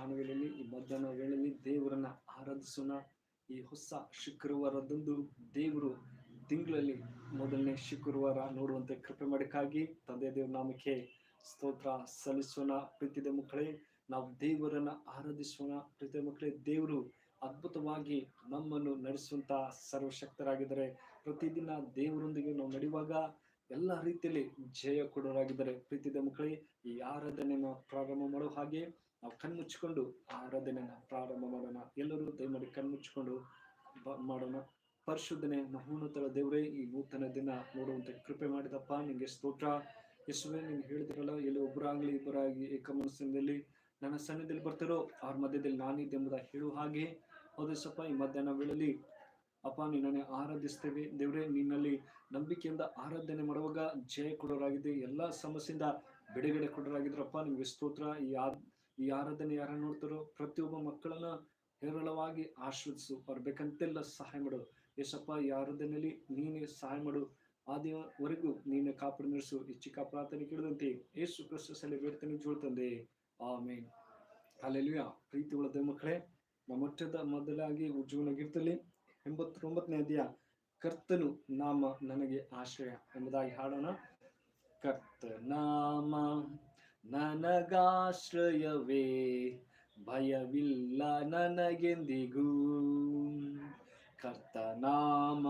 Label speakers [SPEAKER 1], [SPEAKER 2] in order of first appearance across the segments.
[SPEAKER 1] ಮುಂಜಾನೆ ವೇಳೆಯಲ್ಲಿ ಈ ಮಧ್ಯಾಹ್ನ ವೇಳೆಯಲ್ಲಿ ದೇವರನ್ನ ಆರಾಧಿಸೋಣ. ಈ ಹೊಸ ಶುಕ್ರವಾರದಂದು ದೇವರು ತಿಂಗಳಲ್ಲಿ ಮೊದಲನೇ ಶುಕ್ರವಾರ ನೋಡುವಂತೆ ಕೃಪೆ ಮಾಡಕ್ಕಾಗಿ ತಂದೆ ದೇವ್ರ ನಾಮಕ್ಕೆ ಸ್ತೋತ್ರ ಸಲ್ಲಿಸೋಣ. ಪ್ರೀತಿದ ಮಕ್ಕಳೇ, ನಾವು ದೇವರನ್ನ ಆರಾಧಿಸೋಣ. ಪ್ರೀತಿಯ ಮಕ್ಕಳೇ, ದೇವರು ಅದ್ಭುತವಾಗಿ ನಮ್ಮನ್ನು ನಡೆಸುವಂತ ಸರ್ವಶಕ್ತರಾಗಿದ್ದಾರೆ. ಪ್ರತಿದಿನ ದೇವರೊಂದಿಗೆ ನಾವು ನಡೆಯುವಾಗ ಎಲ್ಲ ರೀತಿಯಲ್ಲಿ ಜಯ ಕೊಡೋರಾಗಿದ್ದಾರೆ. ಪ್ರೀತಿದ ಮಕ್ಕಳೇ, ಈ ಆರಾಧನೆಯನ್ನು ಪ್ರಾರಂಭ ಮಾಡೋ ಹಾಗೆ ನಾವು ಕಣ್ಮುಚ್ಚಿಕೊಂಡು ಆರಾಧನೆನ ಪ್ರಾರಂಭ ಮಾಡೋಣ. ಎಲ್ಲರೂ ದಯಮಾಡಿ ಕಣ್ಮುಚ್ಚಿಕೊಂಡು ಮುಚ್ಚಿಕೊಂಡು ಮಾಡೋಣ. ಪರಿಶುದ್ಧನೆ ಮಹೋನ್ನತರ ದೇವರೇ, ಈ ನೂತನ ದಿನ ನೋಡುವಂತೆ ಕೃಪೆ ಮಾಡಿದಪ್ಪ. ನಿಂಗೆ ಸ್ತೋತ್ರ. ಯಶುವೆ ನೀನು ಹೇಳಿದಿರಲ್ಲ ಎಲ್ಲಿ ಒಬ್ಬರಾಗ್ಲಿ ಇಬ್ಬರಾಗಿ ಏಕ ಮನಸ್ಸಿನಲ್ಲಿ ನನ್ನ ಸನ್ನಿಧಿಯಲ್ಲಿ ಬರ್ತಾರೋ, ಅವ್ರ ಮಧ್ಯದಲ್ಲಿ ನಾನಿದ್ದೆ ಎಂಬುದ ಹೇಳುವ ಹಾಗೆ. ಹೌದಸಪ್ಪ ಈ ಮಧ್ಯಾಹ್ನ ವೇಳೆಯಲ್ಲಿ, ಅಪ್ಪ, ನಿನ್ನನ್ನೇ ಆರಾಧಿಸ್ತೇವೆ. ದೇವರೇ, ನಿನ್ನಲ್ಲಿ ನಂಬಿಕೆಯಿಂದ ಆರಾಧನೆ ಮಾಡುವಾಗ ಜಯ ಕೊಡೋರಾಗಿದೆ. ಎಲ್ಲ ಸಮಸ್ಯೆಯಿಂದ ಬಿಡುಗಡೆ ಕೊಡೋರಾಗಿದ್ರಪ್ಪ. ನಿಮ್ಗೆ ಸ್ತೋತ್ರ. ಈ ಈ ಆರಾಧನೆ ಯಾರ ನೋಡ್ತಾರೋ ಪ್ರತಿಯೊಬ್ಬ ಮಕ್ಕಳನ್ನ ಹೇರಳವಾಗಿ ಆಶ್ರದಿಸು. ಅವ್ರು ಬೇಕಂತೆಲ್ಲ ಸಹಾಯ ಮಾಡು. ಯಶಪ್ಪ ಈ ಆರಾಧನೆಯಲ್ಲಿ ನೀನೇ ಸಹಾಯ ಮಾಡು. ಆದಿವರೆಗೂ ನೀನೆ ಕಾಪಾಡು ನಡೆಸು. ಈ ಚಿಕ್ಕ ಪ್ರಾರ್ಥನೆ ಕೇಳಿದಂತೆ ಯೇಸು ಕ್ರಿಸ್ತಲ್ಲಿ ಬೇಡ್ತಾನೆ ಜೋಳ್ತಂದೆ ಆಮೇನ್. ಅಲ್ಲೆಲ್ಲ ಪ್ರೀತಿ ಉಳದ ಮಕ್ಕಳೇ ಮೊಟ್ಟದ ಮೊದಲಾಗಿ ಉಜ್ಜೀವನಗಿರ್ತಲಿ ಎಂಬತ್ತೊಂಬತ್ತನೇ ಅಧ್ಯಾಯ. ಕರ್ತನು ನಾಮ ನನಗೆ ಆಶ್ರಯ ಎಂಬುದಾಗಿ ಹಾಡೋಣ. ಕರ್ತ ನಾಮ ನನಗಾಶ್ರಯವೇ ಭಯವಿಲ್ಲ ನನಗೆಂದಿಗೂ. ಕರ್ತನಾಮ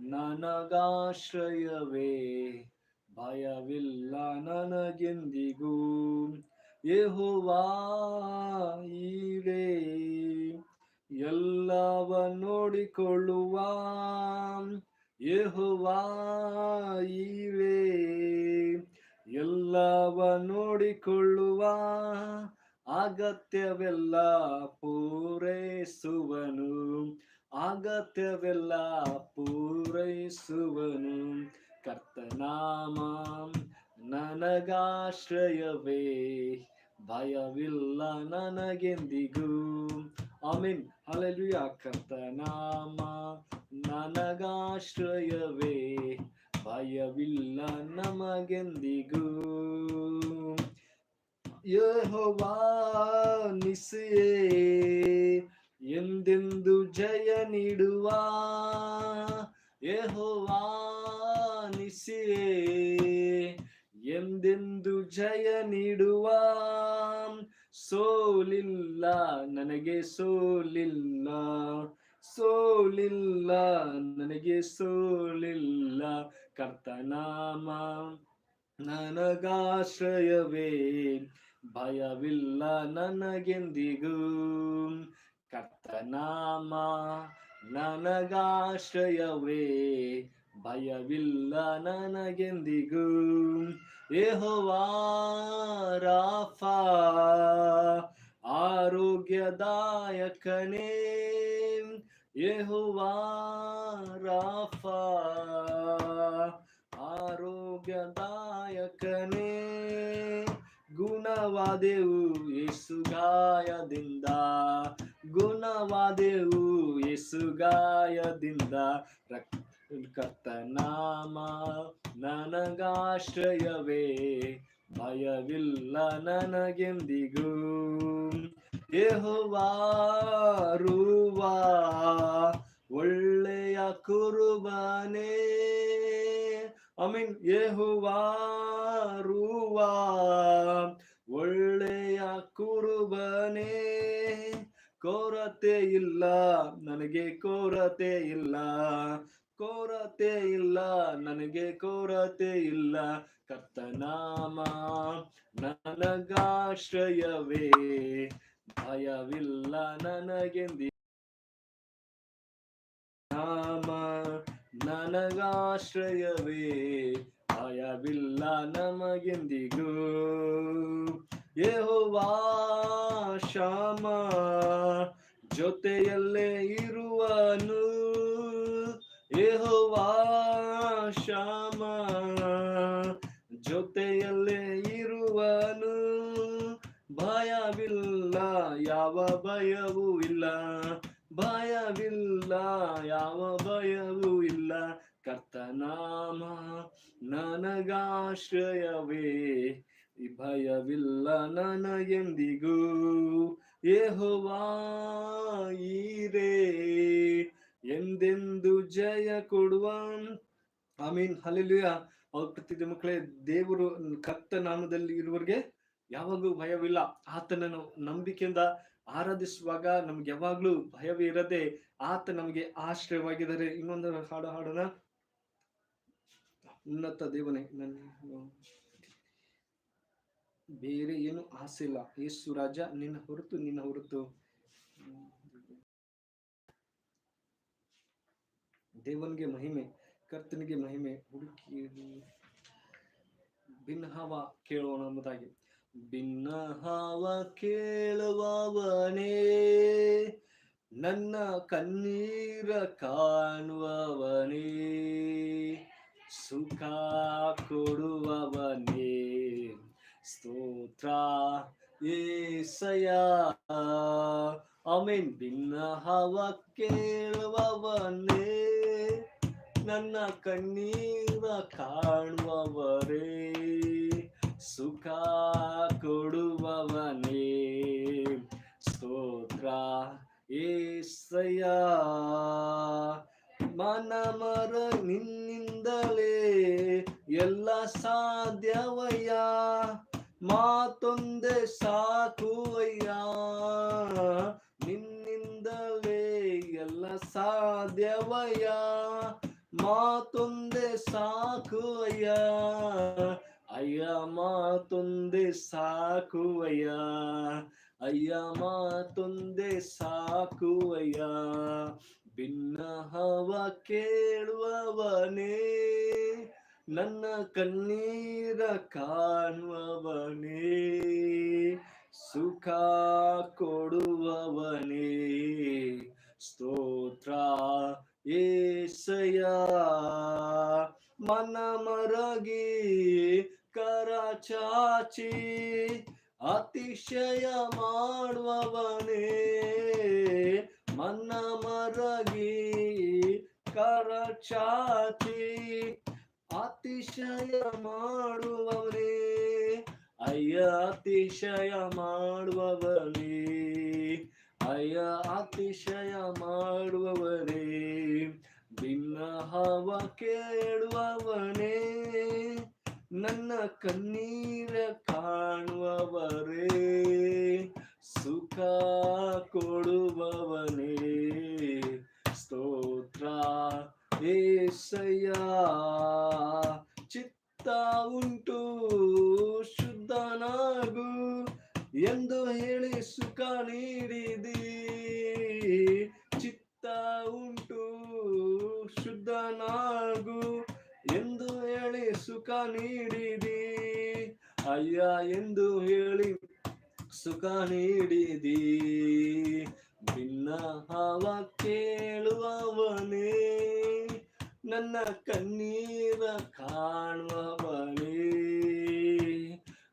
[SPEAKER 1] ನನಗಾಶ್ರಯವೇ ಭಯವಿಲ್ಲ ನನಗೆಂದಿಗೂ. ಯೆಹೋವಾ ಈರೇ ಎಲ್ಲವ ನೋಡಿಕೊಳ್ಳುವ. ಯೆಹೋವಾ ಈರೇ ಎಲ್ಲವ ನೋಡಿಕೊಳ್ಳುವ ಅಗತ್ಯವೆಲ್ಲ ಪೂರೈಸುವನು. ಅಗತ್ಯವೆಲ್ಲ ಪೂರೈಸುವನು. ಕರ್ತನಾಮ ನನಗಾಶ್ರಯವೇ. ಭಯವಿಲ್ಲ ನನಗೆಂದಿಗೂ. ಆಮೀನ್. ಹಲೆಲುಯ ಕರ್ತನಾಮ ನನಗಾಶ್ರಯವೇ. ಭಯವಿಲ್ಲ ನಮಗೆಂದಿಗೂ. ಯೆಹೋವಾ ನಿಸೆಯೇ ಎಂದೆಂದು ಜಯ ನೀಡುವ. ಯಹೋವಾ ನಿಸೆಯೇ ಎಂದೆಂದು ಜಯ ನೀಡುವ. ಸೋಲಿಲ್ಲ, ನನಗೆ ಸೋಲಿಲ್ಲ. ಸೋಲಿಲ್ಲ, ನನಗೆ ಸೋಲಿಲ್ಲ. ಕರ್ತನಾಮ ನನಗಾಶ್ರಯವೇ ಭಯವಿಲ್ಲ ನನಗೆಂದಿಗೂ. ಕರ್ತನಾಮ ನನಗಾಶ್ರಯವೇ ಭಯವಿಲ್ಲ ನನಗೆಂದಿಗೂ. ಯೆಹೋವಾ ರಾಫಾ ಆರೋಗ್ಯದಾಯಕನೇ. ಯೆಹೋವಾ ರಾಫಾ ಆರೋಗ್ಯದಾಯಕನೇ ಗುಣವಾದೆವು ಯೇಸುಗಾಯದಿಂದ ಗುಣವಾದೆವು ಯೇಸು ಗಾಯದಿಂದ. ರಕ್- ಕರ್ತನಾಮ ನನಗಾಶ್ರಯವೇ ಭಯವಿಲ್ಲ ನನಗೆಂದಿಗೂ. ಯೆಹೋವಾ ರೂವಾ, ಒಳ್ಳೆಯ ಕುರುಬನೇ. ಐ ಮೀನ್ ರೂವಾ, ಒಳ್ಳೆಯ ಕುರುಬನೇ. ಕೊರತೆ ಇಲ್ಲ, ನನಗೆ ಕೊರತೆ ಇಲ್ಲ. ಕೊರತೆ ಇಲ್ಲ, ನನಗೆ ಕೊರತೆ ಇಲ್ಲ. ಕರ್ತನಾಮ, ನನಗಾಶ್ರಯವೇ. ಭಯವಿಲ್ಲ ನನಗೆಂದಿ ನಾಮ ನನಗಾಶ್ರಯವೇ ಭಯವಿಲ್ಲ ನಮಗೆಂದಿಗೂ. ಯೆಹೋವಾ ಶಾಮ ಜೊತೆಯಲ್ಲೇ ಇರುವನು. ಯೆಹೋವಾ ಶಾಮ ಜೊತೆಯಲ್ಲೇ ಇರುವನು. ಭಯವಿಲ್ಲ, ಯಾವ ಭಯವೂ ಇಲ್ಲ. ಭಯವಿಲ್ಲ, ಯಾವ ಭಯವೂ ಇಲ್ಲ. ಕರ್ತನಾಮ ನನಗಾಶ್ರಯವೇ. ಭಯವಿಲ್ಲ ನನಗೆಂದಿಗೂ. ಯೆಹೋವಾ ಈರೇ. ಎಂದೆಂದು ಜಯ ಕೊಡುವ ಆಮೀನ್. ಹಲ್ಲೆಲೂಯ. ಅವ್ರ ಪ್ರತಿದಿನ ಮಕ್ಕಳೇ, ದೇವರು ಕರ್ತನಾಮದಲ್ಲಿ ಇರುವವರಿಗೆ ಯಾವಾಗ್ಲೂ ಭಯವಿಲ್ಲ. ಆತನನ್ನು ನಂಬಿಕೆಯಿಂದ ಆರಾಧಿಸುವಾಗ ನಮ್ಗೆ ಯಾವಾಗ್ಲೂ ಭಯವೇ ಇರದೆ ಆತ ನಮಗೆ ಆಶ್ರಯವಾಗಿದ್ದಾರೆ. ಇನ್ನೊಂದು ಹಾಡು ಹಾಡೋಣ. ಉನ್ನತ ದೇವನೇ, ನನ್ನ ಬೇರೆ ಏನು ಆಸೆ ಇಲ್ಲ. ಯೇಸು ರಾಜ, ನಿನ್ನ ಹೊರತು ನಿನ್ನ ಹೊರತು. ದೇವನಿಗೆ ಮಹಿಮೆ, ಕರ್ತನಿಗೆ ಮಹಿಮೆ ಹುಡುಕಿ ಭಿನ್ನಹಾವ ಕೇಳೋಣ ಎಂಬುದಾಗಿ. ಭಿನ್ನಹಾವ ಕೇಳುವವನೇ ನನ್ನ ಕಣ್ಣೀರ ಕಾಣುವವನೇ, ಸುಖ ಕೊಡುವವನೇ. ಸ್ತೋತ್ರ ಏಸಯ ಆಮೇನ್. ಭಿನ್ನಹಾವ ಕೇಳುವವನೇ ನನ್ನ ಕಣ್ಣೀರ ಕಾಣುವವರೇ. ಸುಖ ಕೊಡುವವನೇ. ಸ್ತೋತ್ರ ಏಸಯ ಮನಮರ ನಿನ್ನಿಂದಲೇ ಎಲ್ಲ ಸಾಧ್ಯವಯ್ಯ. ಮಾತೊಂದೆ ಸಾಕುವಯ್ಯ ನಿನ್ನಿಂದಲೇ ಎಲ್ಲ ಸಾಧ್ಯವಯ್ಯ. ಮಾತೊಂದೆ ಸಾಕು ಅಯ್ಯ ಮಾತೊಂದೆ ಸಾಕು ಅಯ್ಯ ಮಾತೊಂದೆ ಸಾಕು ಅಯ್ಯ ಭಿನ್ನ ಹವ ಕೇಳುವವನೇ, ನನ್ನ ಕಣ್ಣೀರ ಕಾಣುವವನೇ, ಸುಖ ಕೊಡುವವನೇ. ಸ್ತೋತ್ರ ಏಸಯ ಮನ ಮರಗಿ ಕರ ಚಾಚಿ ಅತಿಶಯ ಮಾಡುವವನೇ. ಮನ್ನ ಮರಗಿ ಕರಚಾಚಿ ಅತಿಶಯ ಮಾಡುವವನೇ. ಅಯ್ಯ, ಅತಿಶಯ ಮಾಡುವವನೇ. ಅಯ್ಯ, ಅತಿಶಯ ಮಾಡುವವರೇ ಭಿನ್ನ ಹವ ಕೇಳುವವನೇ. ನನ್ನ ಕಣ್ಣೀರ ಕಾಣುವವರೇ, ಸುಖ ಕೊಡುವವನೇ. ಸ್ತೋತ್ರ ಏಸಯ್ಯ, ಚಿತ್ತ ಉಂಟು, ಶುದ್ಧನಾಗು. ಎಂದು ಹೇಳಿ ಸುಖ ನೀಡಿದಿ, ಚಿತ್ತ ಉಂಟು, ಶುದ್ಧನಾಗು. ಹೇಳಿ ಸುಖ ನೀಡಿದಿ. ಅಯ್ಯ ಎಂದು ಹೇಳಿ ಸುಖ ನೀಡಿದಿ. ಭಿನ್ನ ಹವ ಕೇಳುವವನೇ, ನನ್ನ ಕಣ್ಣೀರ ಕಾಣುವವನೇ.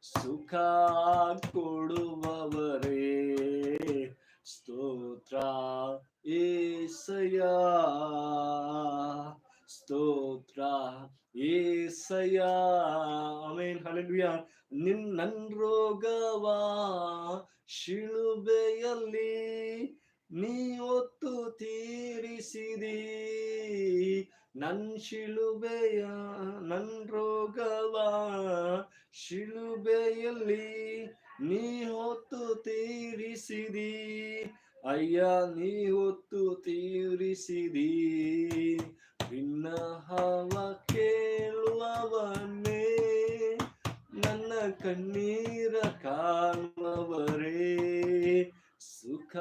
[SPEAKER 1] ಸುಖ ಕೊಡುವವರೇ, ಸ್ತೋತ್ರ ಏಸಯ ಸ್ತೋತ್ರ ಏಸಯ ಆಮೇನ್ ಹಲೆಲುಯ ನಿನ್ ನನ್ ರೋಗವಾ ಶಿಳುಬೆಯಲ್ಲಿ ನೀ ಒತ್ತು ತೀರಿಸಿದಿ. ನನ್ ಶಿಲುಬೆಯ ನನ್ ರೋಗವ ಶಿಲುಬೆಯಲ್ಲಿ ನೀ ಹೊತ್ತು ತೀರಿಸಿದಿ. ಅಯ್ಯ, ನೀ ಹೊತ್ತು ತೀರಿಸಿದಿ. ಭಿನ್ನ ಕಾಣುವವರೇ, ಸುಖ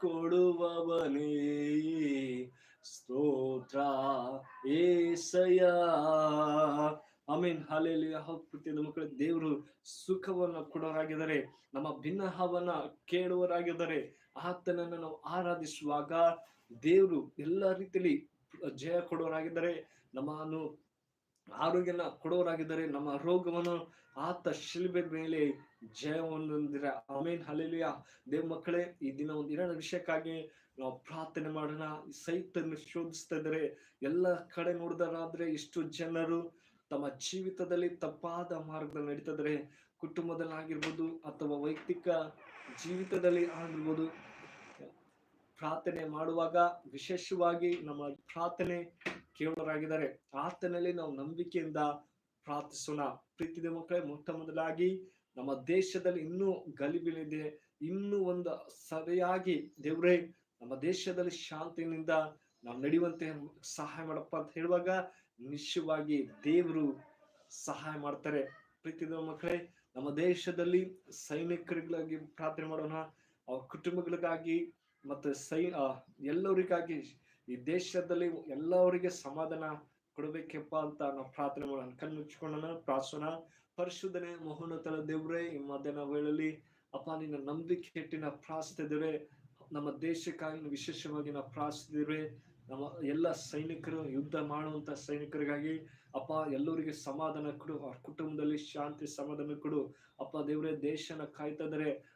[SPEAKER 1] ಕೊಡುವವನೇ. ಸ್ತೋತ್ರ ಏಸಯ ಆಮೇನ್ ಹಾಲೆಯಲ್ಲಿ ಪ್ರತಿಯೊಂದು ಮಕ್ಕಳ, ದೇವರು ಸುಖವನ್ನು ಕೊಡೋರಾಗಿದ್ದಾರೆ. ನಮ್ಮ ಭಿನ್ನಹವನ್ನ ಕೇಳುವರಾಗಿದ್ದಾರೆ ಆತನನ್ನು ನಾವು ಆರಾಧಿಸುವಾಗ ದೇವರು ಎಲ್ಲ ರೀತಿಯಲ್ಲಿ ಜಯ ಕೊಡೋರಾಗಿದ್ದಾರೆ. ನಮ್ಮನ್ನು ಆರೋಗ್ಯನ ಕೊಡೋರಾಗಿದ್ದಾರೆ. ನಮ್ಮ ರೋಗವನ್ನು ಆತ ಶಿಲ್ಬೆ ಮೇಲೆ ಜಯವನ್ನು ಆಮೇನ್. ಹಲೆಲಿಯ ದೇವ್ ಮಕ್ಕಳೇ, ಈ ದಿನ ಒಂದು ಎರಡು ವಿಷಯಕ್ಕಾಗಿ ನಾವು ಪ್ರಾರ್ಥನೆ ಮಾಡೋಣ. ಸೈತನ್ನು ಶೋಧಿಸ್ತಾ ಇದ್ದಾರೆ. ಎಲ್ಲ ಕಡೆ ನೋಡಿದಾರಾದ್ರೆ ಇಷ್ಟು ಜನರು ತಮ್ಮ ಜೀವಿತದಲ್ಲಿ ತಪ್ಪಾದ ಮಾರ್ಗದಲ್ಲಿ ನಡೀತಿದ್ರೆ ಕುಟುಂಬದಲ್ಲಾಗಿರ್ಬೋದು ಅಥವಾ ವೈಯಕ್ತಿಕ ಜೀವಿತದಲ್ಲಿ ಆಗಿರ್ಬೋದು. ಪ್ರಾರ್ಥನೆ ಮಾಡುವಾಗ ವಿಶೇಷವಾಗಿ ನಮ್ಮ ಪ್ರಾರ್ಥನೆ ಕೇಳೋರಾಗಿದ್ದಾರೆ ಆತನಲ್ಲಿ ನಾವು ನಂಬಿಕೆಯಿಂದ ಪ್ರಾರ್ಥಿಸೋಣ. ಪ್ರೀತಿದ ಮಕ್ಕಳೇ, ಮೊಟ್ಟ ಮೊದಲಾಗಿ ನಮ್ಮ ದೇಶದಲ್ಲಿ ಇನ್ನೂ ಗಲಿಬಿಲಿದೆ, ಇನ್ನೂ ಒಂದು ಸರಿಯಾಗಿ ದೇವ್ರೇ, ನಮ್ಮ ದೇಶದಲ್ಲಿ ಶಾಂತಿನಿಂದ ನಾವು ನಡೆಯುವಂತೆ ಸಹಾಯ ಮಾಡಪ್ಪ ಅಂತ ಹೇಳುವಾಗ ನಿಶ್ಚಯವಾಗಿ ದೇವರು ಸಹಾಯ ಮಾಡ್ತಾರೆ. ಪ್ರೀತಿದ ಮಕ್ಕಳೇ, ನಮ್ಮ ದೇಶದಲ್ಲಿ ಸೈನಿಕರಿಗಾಗಿ ಪ್ರಾರ್ಥನೆ ಮಾಡೋಣ, ಅವ್ರ ಕುಟುಂಬಗಳಿಗಾಗಿ ಮತ್ತೆ ಸೈ ಎಲ್ಲರಿಗಾಗಿ, ಈ ದೇಶದಲ್ಲಿ ಎಲ್ಲರಿಗೆ ಸಮಾಧಾನ ಕೊಡಬೇಕಪ್ಪ ಅಂತ ನಾವು ಪ್ರಾರ್ಥನೆ ಮಾಡೋಣ. ಕಣ್ಣು ಮುಚ್ಚಿಕೊಳ್ಳೋಣ ಪ್ರಾರ್ಥನಾ ಪರಿಶುದ್ಧನೆ ಮಹೋನ್ನತರ ದೇವ್ರೇ, ಈ ಮಧ್ಯಾಹ್ನ ವೇಳೆಯಲ್ಲಿ ಅಪ್ಪ, ನಿನ್ನ ನಂಬಿಕೆ ಇಟ್ಟಿನ ಪ್ರಾರ್ಥಿಸಿದ್ದೇವೆ ನಮ್ಮ ದೇಶಕ್ಕಾಗಿ ನಾವು ವಿಶೇಷವಾಗಿ ನಾವು ಪ್ರಾರ್ಥಿಸಿದ್ದೇವೆ ನಮ್ಮ ಎಲ್ಲ ಸೈನಿಕರು ಯುದ್ಧ ಮಾಡುವಂತ ಸೈನಿಕರಿಗಾಗಿ, ಅಪ್ಪ, ಎಲ್ಲರಿಗೆ ಸಮಾಧಾನ ಕೊಡು ಅವ್ರ ಕುಟುಂಬದಲ್ಲಿ ಶಾಂತಿ ಸಮಾಧಾನ ಕೊಡು. ಅಪ್ಪ, ದೇವರೇ, ದೇಶನ ಕಾಯ್ತಾ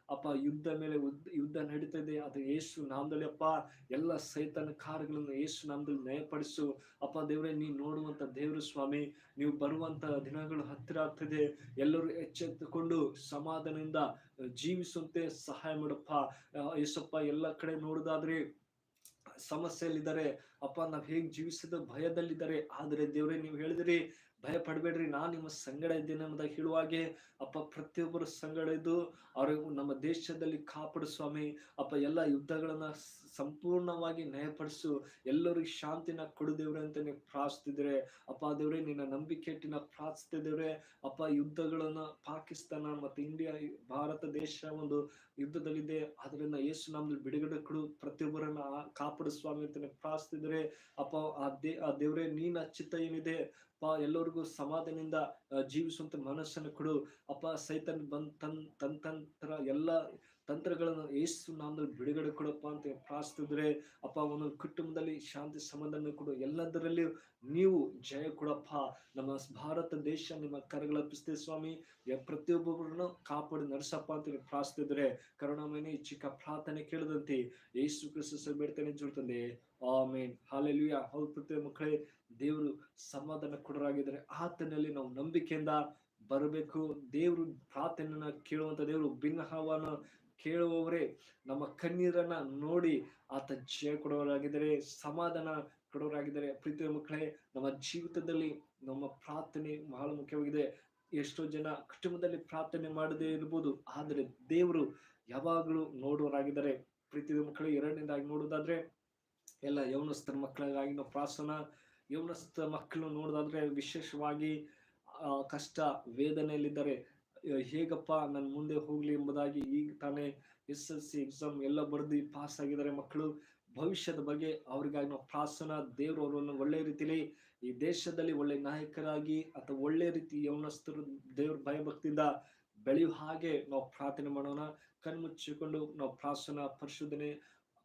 [SPEAKER 1] ಅಪ್ಪ, ಯುದ್ಧ ಮೇಲೆ ಯುದ್ಧ ನಡೀತಾ ಇದೆ ಅದು ಯೇಸು ನಾಮದಲ್ಲಿ, ಅಪ್ಪ, ಎಲ್ಲ ಸೈತನ ಕಾರ್ಯಗಳನ್ನು ಯೇಸು ನಾಮದಲ್ಲಿ ನಯಪಡಿಸು ಅಪ್ಪ, ದೇವರೇ, ನೀ ನೋಡುವಂತ ದೇವರು ಸ್ವಾಮಿ, ನೀವು ಬರುವಂತ ದಿನಗಳು ಹತ್ತಿರ ಆಗ್ತಿದೆ. ಎಲ್ಲರೂ ಎಚ್ಚೆತ್ತುಕೊಂಡು ಸಮಾಧಾನದಿಂದ ಜೀವಿಸುವಂತೆ ಸಹಾಯ ಮಾಡಪ್ಪ. ಯೇಸಪ್ಪ, ಎಲ್ಲ ಕಡೆ ನೋಡುದಾದ್ರೆ ಸಮಸ್ಯೆಯಲ್ಲಿದ್ದಾರೆ. ಅಪ್ಪ ನಾವು ಹೇಗೆ ಜೀವಿಸಿದ ಭಯದಲ್ಲಿದ್ದಾರೆ. ಆದರೆ ದೇವರೇ ನೀವು ಹೇಳಿದ್ರಿ ಭಯ ಪಡಬೇಡ್ರಿ ನಾನು ನಿಮ್ಮ ಸಂಗಡ ಇದ್ದೇನೆ ಅನ್ನೋದಾಗ ಹೇಳುವಾಗೆ, ಅಪ್ಪ ಪ್ರತಿಯೊಬ್ಬರು ಸಂಗಡ ಇದ್ದು ಅವರಿಗೂ ನಮ್ಮ ದೇಶದಲ್ಲಿ ಕಾಪಾಡು ಸ್ವಾಮಿ. ಅಪ್ಪ ಎಲ್ಲ ಯುದ್ಧಗಳನ್ನ ಸಂಪೂರ್ಣವಾಗಿ ನಯಪಡಿಸು ಎಲ್ಲರಿಗೂ ಶಾಂತಿನ ಕೊಡು ದೇವ್ರೆ ಅಂತ ನೀವು ಪ್ರಾರ್ಥಿಸಿದ್ರೆ. ಅಪ್ಪ ದೇವ್ರೆ, ನಿನ್ನ ನಂಬಿಕೆ ಇಟ್ಟಿನ ಪ್ರಾರ್ಥಿಸ್ತಿದ್ದೇವ್ರೆ ಪ್ರಾರ್ಥಿಸ್ತಿದ್ದೇವೆ ಅಪ್ಪ ಯುದ್ಧಗಳನ್ನ ಪಾಕಿಸ್ತಾನ ಮತ್ತು ಇಂಡಿಯಾ, ಭಾರತ ದೇಶ ಒಂದು ಯುದ್ಧದಲ್ಲಿದೆ. ಅದರಿಂದ ಯೇಸು ನಮ್ದು ಬಿಡುಗಡೆ ಕೊಡು. ಪ್ರತಿಯೊಬ್ಬರನ್ನ ಕಾಪಾಡು ಸ್ವಾಮಿ ಅಂತ ಪ್ರಾರ್ಥಿಸಿದ್ರೆ, ಅಪ್ಪ ಆ ದೇ, ಆ ದೇವ್ರೆ ನೀನ ಚಿತ್ತ ಏನಿದೆ ಅಪ್ಪ, ಎಲ್ಲರಿಗೂ ಸಮಾಧಾನದಿಂದ ಜೀವಿಸುವಂತ ಮನಸ್ಸನ್ನು ಕೊಡು. ಅಪ್ಪ, ಸೈತನ್ ಬಂದ್ ತನ್ ತಂತ್ರ ಎಲ್ಲ ತಂತ್ರಗಳನ್ನು ಯೇಸು ನಾಮದಲ್ಲಿ ಬಿಡುಗಡೆ ಕೊಡಪ್ಪ ಅಂತ ಪ್ರಾರ್ಥಿಸಿದ್ರೆ, ಅಪ್ಪ, ಒಂದು ಕುಟುಂಬದಲ್ಲಿ ಶಾಂತಿ ಸಮಾಧಾನ ಕೊಡು. ಎಲ್ಲದರಲ್ಲಿ ನೀವು ಜಯ ಕೊಡಪ್ಪ. ನಮ್ಮ ಭಾರತ ದೇಶ, ನಿಮ್ಮ ಕರಗಳಪ್ಪಿಸ್ತೇ ಸ್ವಾಮಿ ಪ್ರತಿಯೊಬ್ಬರನ್ನು ಕಾಪಾಡಿ ನಡೆಸಪ್ಪ ಅಂತ ಪ್ರಾರ್ಥಿಸಿದ್ರೆ ಕರುಣಾಮಯನೇ ಚಿಕ್ಕ ಪ್ರಾರ್ಥನೆ ಕೇಳದಂತೆ ಯೇಸು ಕ್ರಿಸ್ತ ಬೇಡ್ತಾನೆ ಜುಡ್ತಂದೆ ಆಮೇನ್. ಹಾಲೆಲುಯ. ಹೌದು ಪ್ರತಿಯೊಬ್ಬ ಮಕ್ಕಳೇ ದೇವರು ಸಮಾಧಾನ ಕೊಡರಾಗಿದ್ದಾರೆ. ಆತನಲ್ಲಿ ನಾವು ನಂಬಿಕೆಯಿಂದ ಬರಬೇಕು. ದೇವರು ಪ್ರಾರ್ಥನೆಯನ್ನ ಕೇಳುವಂತ ದೇವರು ಭಿನ್ನಹವನ್ನ ಕೇಳುವವರೇ, ನಮ್ಮ ಕಣ್ಣೀರನ್ನ ನೋಡಿ ಆತ ಜಯ ಕೊಡೋರಾಗಿದ್ದಾರೆ ಸಮಾಧಾನ ಕೊಡೋರಾಗಿದ್ದಾರೆ ಪ್ರೀತಿಯ ಮಕ್ಕಳೇ, ನಮ್ಮ ಜೀವಿತದಲ್ಲಿ ನಮ್ಮ ಪ್ರಾರ್ಥನೆ ಬಹಳ ಮುಖ್ಯವಾಗಿದೆ. ಎಷ್ಟೋ ಜನ ಕುಟುಂಬದಲ್ಲಿ ಪ್ರಾರ್ಥನೆ ಮಾಡದೇ ಇರ್ಬೋದು, ಆದರೆ ದೇವರು ಯಾವಾಗಲೂ ನೋಡೋರಾಗಿದ್ದಾರೆ ಪ್ರೀತಿಯ ಮಕ್ಕಳು, ಎರಡನೇದಾಗಿ ನೋಡೋದಾದ್ರೆ ಎಲ್ಲ ಯೌನಸ್ಥರ ಮಕ್ಕಳಿಗಾಗಿ ನಾವು ಪ್ರಾರ್ಥನಾ ಯೌನಸ್ಥ ಮಕ್ಕಳು ನೋಡೋದಾದ್ರೆ ವಿಶೇಷವಾಗಿ ಕಷ್ಟ, ವೇದನೆಯಲ್ಲಿದ್ದಾರೆ. ಹೇಗಪ್ಪ ನಾನು ಮುಂದೆ ಹೋಗ್ಲಿ ಎಂಬುದಾಗಿ ಈಗ ತಾನೇ ಎಸ್ ಎಲ್ ಸಿ ಎಕ್ಸಾಮ್ ಎಲ್ಲ ಬರೆದು ಪಾಸ್ ಆಗಿದ್ದಾರೆ ಮಕ್ಕಳು. ಭವಿಷ್ಯದ ಬಗ್ಗೆ ಅವರಿಗಾಗಿ ನಾವು ಪ್ರಾರ್ಥನಾ, ದೇವರು ಅವರನ್ನು ಒಳ್ಳೆ ರೀತಿಯಲ್ಲಿ ಈ ದೇಶದಲ್ಲಿ ಒಳ್ಳೆ ನಾಯಕರಾಗಿ ಅಥವಾ ಒಳ್ಳೆ ರೀತಿ ಯೌನಸ್ಥರು ದೇವ್ರ ಭಯಭಕ್ತಿಯಿಂದ ಬೆಳೆಯುವ ಹಾಗೆ ನಾವು ಪ್ರಾರ್ಥನೆ ಮಾಡೋಣ. ಕಣ್ಮುಚ್ಚಿಕೊಂಡು ನಾವು ಪ್ರಾರ್ಥನಾ, ಪರಿಶೋಧನೆ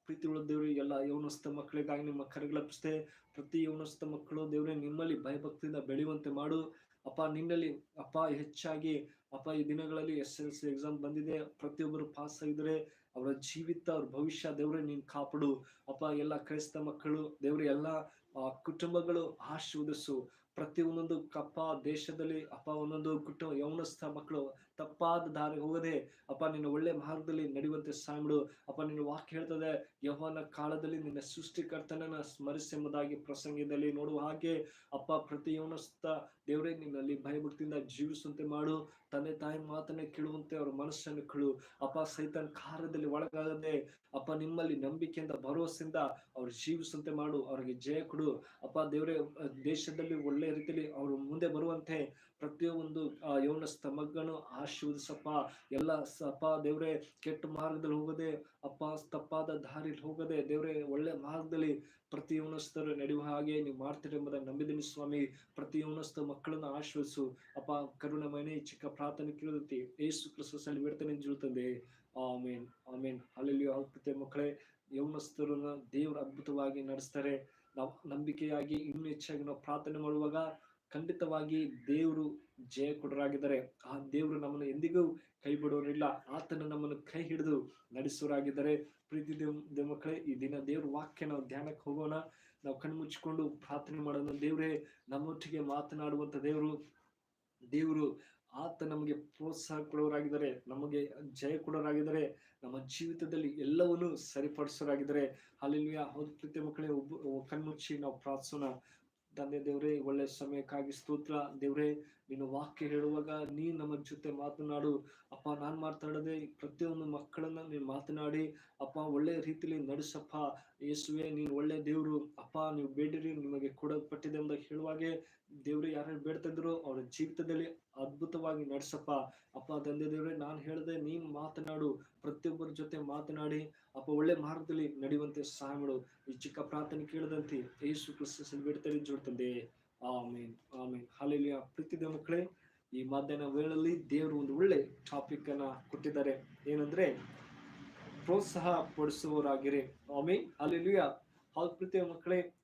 [SPEAKER 1] ಪ್ರೀತಿ ಉಳ್ಳ ದೇವ್ರಿ ಎಲ್ಲ ಯೌನಸ್ಥ ಮಕ್ಕಳಿಗಾಗಿ ನಿಮ್ಮ ಕರೆಗಳಪ್ಪಿಸ್ತೆ ಪ್ರತಿ ಯೌನಸ್ಥ ಮಕ್ಕಳು ದೇವ್ರೆ ನಿಮ್ಮಲ್ಲಿ ಭಯಭಕ್ತಿಯಿಂದ ಬೆಳೆಯುವಂತೆ ಮಾಡು. ಅಪ್ಪ, ನಿನ್ನಲ್ಲಿ ಅಪ್ಪ ಹೆಚ್ಚಾಗಿ, ಅಪ್ಪ ಈ ದಿನಗಳಲ್ಲಿ ಎಸ್ ಎಲ್ ಸಿ ಎಕ್ಸಾಮ್ ಬಂದಿದೆ. ಪ್ರತಿಯೊಬ್ಬರು ಪಾಸ್ ಆಗಿದ್ರೆ ಅವರ ಜೀವಿತ, ಅವ್ರ ಭವಿಷ್ಯ ದೇವ್ರೆ ನೀನ್ ಕಾಪಾಡು. ಅಪ್ಪ, ಎಲ್ಲ ಕ್ರೈಸ್ತ ಮಕ್ಕಳು ದೇವ್ರೆ, ಎಲ್ಲ ಕುಟುಂಬಗಳು ಆಶೀರ್ವದಿಸು. ಪ್ರತಿ ಒಂದೊಂದು ಕಪ್ಪ ದೇಶದಲ್ಲಿ, ಅಪ್ಪ ಒಂದೊಂದು ಕುಟುಂಬ ಯೌನಸ್ಥ ಮಕ್ಕಳು ತಪ್ಪಾದ ದಾರಿ ಹೋಗದೆ, ಅಪ್ಪ, ನಿನ್ನ ಒಳ್ಳೆ ಮಾರ್ಗದಲ್ಲಿ ನಡೆಯುವಂತೆ ಸಹಾಯ ಅಪ್ಪ, ನಿನ್ನ ವಾಕ್ಯ ಹೇಳ್ತದೆ, ಯಹೋವನ ಕಾಲದಲ್ಲಿ ನಿನ್ನ ಸೃಷ್ಟಿಕರ್ತನನ್ನ ಸ್ಮರಿಸೆಂಬುದಾಗಿ ಪ್ರಸಂಗದಲ್ಲಿ ನೋಡುವ ಹಾಗೆ, ಅಪ್ಪ, ಪ್ರತಿ ಯೌನಸ್ಥ ದೇವರೇ, ನಿನ್ನಲ್ಲಿ ಭಯಭಕ್ತಿಯಿಂದ ಜೀವಿಸುವಂತೆ ಮಾಡು. ತಂದೆ, ತಾಯಿ ಮಾತನ್ನೇ ಕೇಳುವಂತೆ ಅವ್ರ ಮನಸ್ಸನ್ನು ಕೇಳು. ಅಪ್ಪ, ಸೈತನ್ ಕಾರ್ಯದಲ್ಲಿ ಒಳಗಾಗದೆ, ಅಪ್ಪ, ನಿಮ್ಮಲ್ಲಿ ನಂಬಿಕೆಯಿಂದ, ಭರವಸೆಯಿಂದ ಅವ್ರು ಜೀವಿಸುವಂತೆ ಮಾಡು, ಅವ್ರಿಗೆ ಜಯ ಕೊಡು. ಅಪ್ಪ, ದೇವರೇ, ದೇಶದಲ್ಲಿ ಒಳ್ಳೆ ರೀತಿಯಲ್ಲಿ ಅವರು ಮುಂದೆ ಬರುವಂತೆ ಪ್ರತಿಯೊಂದು ಯೌವನ ಸ್ತಮಗ್ಗನು ಆಶೀರ್ವದಿಸಪ್ಪ, ಎಲ್ಲ ಸಪ, ದೇವ್ರೆ, ಕೆಟ್ಟ ಮಾರ್ಗದಲ್ಲಿ ಹೋಗದೆ, ಅಪ್ಪ, ತಪ್ಪಾದ ದಾರಿಲಿ ಹೋಗದೆ, ದೇವ್ರೆ, ಒಳ್ಳೆ ಮಾರ್ಗದಲ್ಲಿ ಪ್ರತಿ ಯೌನಸ್ಥರು ನಡೆಯುವ ಹಾಗೆ ನೀವು ಮಾಡ್ತೀರಿ ಎಂಬುದಾಗಿ ನಂಬಿದ್ದೀನಿ ಸ್ವಾಮಿ. ಪ್ರತಿ ಯೌನಸ್ಥ ಮಕ್ಕಳನ್ನ ಆಶ್ರಯಿಸು ಅಪ್ಪ ಕರುಣ ಮನೆ ಚಿಕ್ಕ ಪ್ರಾರ್ಥನೆ ಕೇಳುತ್ತೆ ಏಸು ಕ್ರಿಸ್ತಲ್ಲಿ ಬಿಡ್ತಾನೆ ಜೀಳುತ್ತದೆ ಆಮೇನ್ ಆಮೇನ್. ಅಲ್ಲಿ ಪ್ರತಿ ಮಕ್ಕಳೇ ಯೌನಸ್ಥರನ್ನ ದೇವ್ರು ಅದ್ಭುತವಾಗಿ ನಡೆಸ್ತಾರೆ. ನಾವು ನಂಬಿಕೆಯಾಗಿ ಇನ್ನೂ ಹೆಚ್ಚಾಗಿ ನಾವು ಪ್ರಾರ್ಥನೆ ಮಾಡುವಾಗ ಖಂಡಿತವಾಗಿ ದೇವರು ಜಯ ಕೊಡರಾಗಿದ್ದಾರೆ ಆ ದೇವರು ನಮ್ಮನ್ನು ಎಂದಿಗೂ ಕೈ ಬಿಡೋರಿಲ್ಲ ಆತನ ನಮ್ಮನ್ನು ಕೈ ಹಿಡಿದು ನಡೆಸೋರಾಗಿದ್ದಾರೆ ಪ್ರೀತಿ ದೇವ್ ಮಕ್ಕಳೇ, ಈ ದಿನ ದೇವ್ರ ವಾಕ್ಯ ನಾವು ಧ್ಯಾನಕ್ಕೆ ಹೋಗೋಣ. ನಾವು ಕಣ್ಣು ಮುಚ್ಚಿಕೊಂಡು ಪ್ರಾರ್ಥನೆ ಮಾಡೋಣ. ದೇವರೇ, ನಮ್ಮೊಟ್ಟಿಗೆ ಮಾತನಾಡುವಂತ ದೇವರು ದೇವರು ಆತ ನಮಗೆ ಪ್ರೋತ್ಸಾಹ ಕೊಡೋರಾಗಿದ್ದಾರೆ. ನಮಗೆ ಜಯ ಕೊಡೋರಾಗಿದ್ದಾರೆ ನಮ್ಮ ಜೀವಿತದಲ್ಲಿ ಎಲ್ಲವನ್ನೂ ಸರಿಪಡಿಸೋರಾಗಿದ್ದಾರೆ. ಅಲ್ಲಿ ಹೌದು ಪ್ರೀತಿ ಮಕ್ಕಳೇ, ಒಬ್ಬ ಕಣ್ಮುಚ್ಚಿ ನಾವು ಪ್ರಾರ್ಥಿಸೋಣ. ತಂದೆ ದೇವ್ರೆ ಒಳ್ಳೆ ಸಮಯಕ್ಕಾಗಿ ಸ್ತೋತ್ರ ದೇವ್ರೇ. ನೀನು ವಾಕ್ಯ ಹೇಳುವಾಗ ನೀ ನಮ್ಮ ಜೊತೆ ಮಾತನಾಡು. ಅಪ್ಪ, ನಾನು ಮಾತಾಡದೆ ಪ್ರತಿಯೊಂದು ಮಕ್ಕಳನ್ನ ನೀನು ಮಾತನಾಡಿ. ಅಪ್ಪ, ಒಳ್ಳೆ ರೀತಿಲಿ ನಡೆಸಪ್ಪ. ಯೇಸುವೆ, ನೀನು ಒಳ್ಳೆ ದೇವ್ರು. ಅಪ್ಪ, ನೀವು ಬೇಡಿರಿ, ನಿಮಗೆ ಕೊಡಲ್ಪಟ್ಟಿದೆ ಅಂತ ಹೇಳುವಾಗೆ ದೇವ್ರು ಯಾರು ಬೇಡ್ತಾ ಇದ್ರು ಅವರ ಜೀವಿತದಲ್ಲಿ ಅದ್ಭುತವಾಗಿ ನಡೆಸಪ್ಪ. ಅಪ್ಪ, ತಂದೆ ದೇವ್ರೆ, ನಾನು ಹೇಳದೆ ನೀನ್ ಮಾತನಾಡು. ಪ್ರತಿಯೊಬ್ಬರ ಜೊತೆ ಮಾತನಾಡಿ. ಅಪ್ಪ, ಒಳ್ಳೆ ಮಾರ್ಗದಲ್ಲಿ ನಡೆಯುವಂತೆ ಸಹಾಯ ಮಾಡು. ಈ ಚಿಕ್ಕ ಪ್ರಾರ್ಥನೆ ಕೇಳದಂತೆ ಯೇಸು ಕ್ರಿಸ್ತ ಬೇಡ್ತಾರೆ ಜೋಡ್ತಂದೆ ಆಮೇನ್ ಆಮೇನ್. ಹಾಲೆಲಿಯ ಪ್ರೀತಿದ ಮಕ್ಕಳೇ, ಈ ಮಧ್ಯಾಹ್ನ ವೇಳೆಯಲ್ಲಿ ದೇವರು ಒಂದು ಒಳ್ಳೆ ಟಾಪಿಕ್ ಅನ್ನ ಕೊಟ್ಟಿದ್ದಾರೆ. ಏನಂದ್ರೆ, ಪ್ರೋತ್ಸಾಹ ಪಡಿಸುವವರಾಗಿರಿ. ಆಮೇನ್. ಹಾಲೆಲಿಯ ಹಾಲ್ ಪ್ರೀತಿಯ ಮಕ್ಕಳೇ,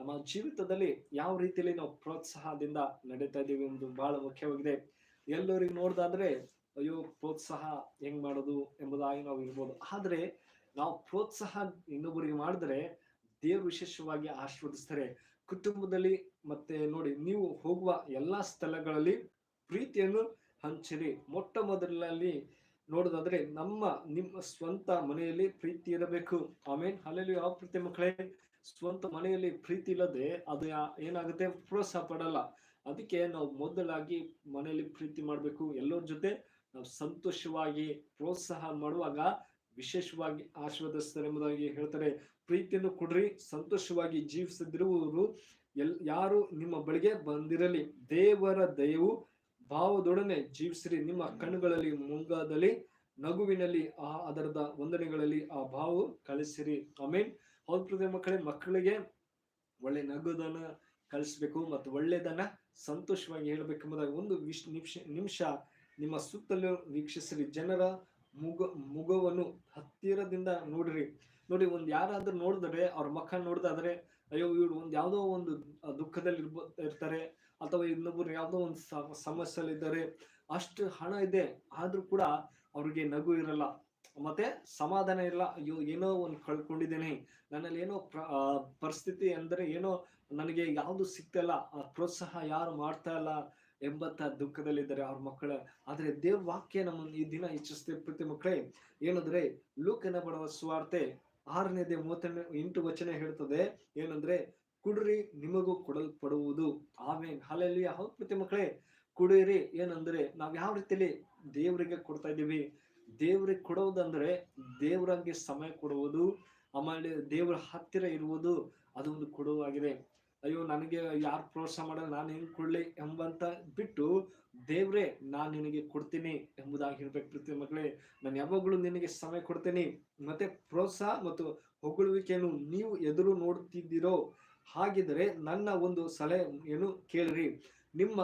[SPEAKER 1] ನಮ್ಮ ಜೀವಿತದಲ್ಲಿ ಯಾವ ರೀತಿಯಲ್ಲಿ ನಾವು ಪ್ರೋತ್ಸಾಹದಿಂದ ನಡೀತಾ ಇದ್ದೀವಿ ಎಂದು ಬಹಳ ಮುಖ್ಯವಾಗಿದೆ. ಎಲ್ಲರಿಗೆ ನೋಡ್ದಾದ್ರೆ, ಅಯ್ಯೋ, ಪ್ರೋತ್ಸಾಹ ಹೆಂಗ್ ಮಾಡೋದು ಎಂಬುದಾಗಿ ನಾವು ಇರ್ಬೋದು. ಆದ್ರೆ, ನಾವು ಪ್ರೋತ್ಸಾಹ ಇನ್ನೊಬ್ಬರಿಗೆ ಮಾಡಿದ್ರೆ, ದೇವ್ರು ವಿಶೇಷವಾಗಿ ಆಶೀರ್ವದಿಸ್ತಾರೆ. ಕುಟುಂಬದಲ್ಲಿ ಮತ್ತೆ ನೋಡಿ, ನೀವು ಹೋಗುವ ಎಲ್ಲಾ ಸ್ಥಳಗಳಲ್ಲಿ ಪ್ರೀತಿಯನ್ನು ಹಂಚಿರಿ. ಮೊಟ್ಟ ಮೊದಲಲ್ಲಿ ನೋಡೋದಾದ್ರೆ ನಮ್ಮ, ನಿಮ್ಮ ಸ್ವಂತ ಮನೆಯಲ್ಲಿ ಪ್ರೀತಿ ಇರಬೇಕು. ಆಮೇಲೆ ಅಲ್ಲಿ ಯಾವ ಪ್ರೀತಿ ಮಕ್ಕಳೇ, ಸ್ವಂತ ಮನೆಯಲ್ಲಿ ಪ್ರೀತಿ ಇಲ್ಲದೆ ಅದು ಏನಾಗುತ್ತೆ? ಪ್ರೋತ್ಸಾಹ ಪಡಲ್ಲ. ಅದಕ್ಕೆ ನಾವು ಮೊದಲಾಗಿ ಮನೆಯಲ್ಲಿ ಪ್ರೀತಿ ಮಾಡಬೇಕು. ಎಲ್ಲರ ಜೊತೆ ನಾವು ಸಂತೋಷವಾಗಿ ಪ್ರೋತ್ಸಾಹ ಮಾಡುವಾಗ ವಿಶೇಷವಾಗಿ ಆಶೀರ್ವದಿಸ್ತಾರೆ ಎಂಬುದಾಗಿ ಹೇಳ್ತಾರೆ. ಪ್ರೀತಿಯನ್ನು ಕೊಡ್ರಿ ಸಂತೋಷವಾಗಿ ಜೀವಿಸದಿರುವವರು ಎಲ್ ಯಾರು ನಿಮ್ಮ ಬಳಿಗೆ ಬಂದಿರಲಿ. ದೇವರ ದಯವು ಭಾವದೊಡನೆ ಜೀವಿಸ್ರಿ. ನಿಮ್ಮ ಕಣ್ಣುಗಳಲ್ಲಿ ಮುಂಗಾದಲ್ಲಿ ನಗುವಿನಲ್ಲಿ ಆ ಅದರದ ವಂದನೆಗಳಲ್ಲಿ ಆ ಭಾವ ಕಳಿಸಿರಿ ಆಮೇನ್. ಹೌದು ಮಕ್ಕಳೇ ಮಕ್ಕಳಿಗೆ ಒಳ್ಳೆ ನಗುದನ್ನ ಕಳಿಸ್ಬೇಕು ಮತ್ತು ಒಳ್ಳೆದನ್ನ ಸಂತೋಷವಾಗಿ ಹೇಳ್ಬೇಕೆಂಬುದಾಗಿ ಒಂದು ವಿಶ್ ನಿಮಿಷ ನಿಮಿಷ ನಿಮ್ಮ ಸುತ್ತಲೂ ವೀಕ್ಷಿಸಿರಿ. ಜನರ ಮುಗ ಮುಗವನ್ನು ಹತ್ತಿರದಿಂದ ನೋಡ್ರಿ. ನೋಡಿ, ಒಂದು ಯಾರಾದ್ರೂ ನೋಡಿದ್ರೆ, ಅವ್ರ ಮಕ್ಕ ನೋಡಿದಾದ್ರೆ, ಅಯ್ಯೋ, ಇವ್ರು ಒಂದ್ ಯಾವ್ದೋ ಒಂದು ದುಃಖದಲ್ಲಿ ಇರ್ಬೋ, ಇರ್ತಾರೆ, ಅಥವಾ ಇನ್ನೊಬ್ರು ಯಾವ್ದೋ ಒಂದು ಸಮಸ್ಯೆಯಲ್ಲಿ ಇದ್ದಾರೆ ಅಷ್ಟು ಹಣ ಇದೆ, ಆದ್ರೂ ಕೂಡ ಅವ್ರಿಗೆ ನಗು ಇರಲ್ಲ. ಮತ್ತೆ ಸಮಾಧಾನ ಇಲ್ಲ, ಅಯ್ಯೋ, ಏನೋ ಒಂದು ಕಳ್ಕೊಂಡಿದ್ದೇನೆ, ನನ್ನಲ್ಲಿ ಏನೋ ಪರಿಸ್ಥಿತಿ ಅಂದ್ರೆ ಏನೋ ನನಗೆ ಯಾವ್ದು ಆ ಪ್ರೋತ್ಸಾಹ ಯಾರು ಮಾಡ್ತಾ ಇಲ್ಲ ಎಂಬತ್ತ ದುಃಖದಲ್ಲಿದ್ದಾರೆ ಅವ್ರ ಮಕ್ಕಳ. ಆದ್ರೆ ದೇವ್ರ ವಾಕ್ಯ ನಮ್ಮನ್ನು ಈ ದಿನ ಇಚ್ಛಿಸ್ತೇವೆ ಪ್ರತಿ ಮಕ್ಕಳೇ, ಏನಂದ್ರೆ, ಲೋಕನ ಬಡವ ಸ್ವಾರ್ತೆ ಆರನೇದೇ ಮೂವತ್ತನೇ ಎಂಟು ವಚನ ಹೇಳ್ತದೆ, ಏನಂದ್ರೆ, ಕುಡ್ರಿ ನಿಮಗೂ ಕೊಡಲ್ಪಡುವುದು. ಆಮೇಲೆ ಹಾಲಲ್ಲಿ ಹೌದು ಪ್ರತಿ ಮಕ್ಕಳೇ, ಕುಡಿಯಿರಿ. ಏನಂದ್ರೆ, ನಾವ್ ಯಾವ ರೀತಿಯಲ್ಲಿ ದೇವರಿಗೆ ಕೊಡ್ತಾ ಇದ್ದೀವಿ? ದೇವ್ರಿಗೆ ಕೊಡುವುದಂದ್ರೆ, ದೇವರಂಗೆ ಸಮಯ ಕೊಡುವುದು, ಆಮೇಲೆ ದೇವರ ಹತ್ತಿರ ಇರುವುದು ಅದೊಂದು ಕೊಡುವಾಗಿದೆ. ಅಯ್ಯೋ, ನನಗೆ ಯಾರು ಪ್ರೋತ್ಸಾಹ ಮಾಡಲ್ಲ ನಾನು ಹೆಂಗ್ ಕೊಡ್ಲಿ ಎಂಬಂತ ಬಿಟ್ಟು ದೇವ್ರೆ, ನಾನ್ ನಿನಗೆ ಕೊಡ್ತೀನಿ ಎಂಬುದಾಗಿ ಹೇಳ್ಬೇಕು ಪ್ರತಿ ಮಕ್ಕಳೇ ನಾನು ಯಾವಾಗಲೂ ನಿನಗೆ ಸಮಯ ಕೊಡ್ತೇನೆ. ಮತ್ತೆ ಪ್ರೋತ್ಸಾಹ ಮತ್ತು ಹೊಗಳುವಿಕೆಯನ್ನು ನೀವು ಎದುರು ನೋಡ್ತಿದ್ದೀರೋ ಹಾಗಿದ್ರೆ ನನ್ನ ಒಂದು ಸಲಹೆ ಏನು ಕೇಳ್ರಿ. ನಿಮ್ಮ